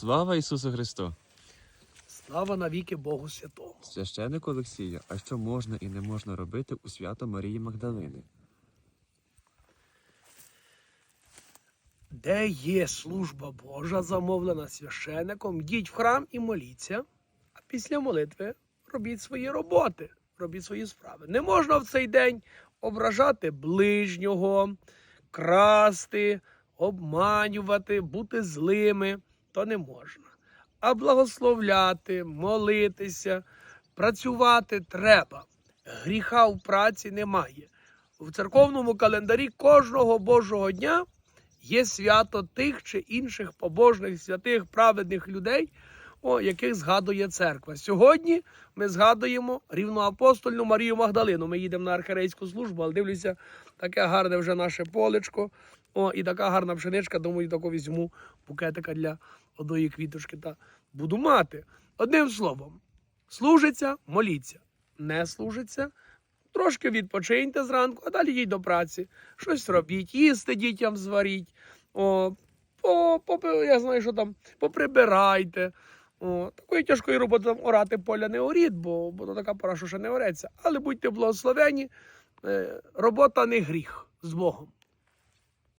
Слава Ісусу Христу! Слава навіки Богу Святому. Священник Олексію, а що можна і не можна робити у свято Марії Магдалини? Де є служба Божа, замовлена священником, йдіть в храм і моліться, а після молитви робіть свої роботи, робіть свої справи. Не можна в цей день ображати ближнього, красти, обманювати, бути злими. То не можна. А благословляти, молитися, працювати треба. Гріха в праці немає. В церковному календарі кожного Божого дня є свято тих чи інших побожних, святих, праведних людей, о, яких згадує церква. Сьогодні ми згадуємо рівноапостольну Марію Магдалину. Ми їдемо на архірейську службу, але дивлюся, таке гарне вже наше полечко. О, і така гарна пшеничка, думаю, таку візьму букетика для одної квіточки та буду мати. Одним словом, служиться, моліться. Не служиться, трошки відпочиньте зранку, а далі йдіть до праці. Щось робіть, їсти дітям зваріть. О, по, по, я знаю, що там, поприбирайте. О, такої тяжкої роботи там орати поля не оріть, бо, бо така пора, що ще не ореться. Але будьте благословені, е, робота не гріх з Богом.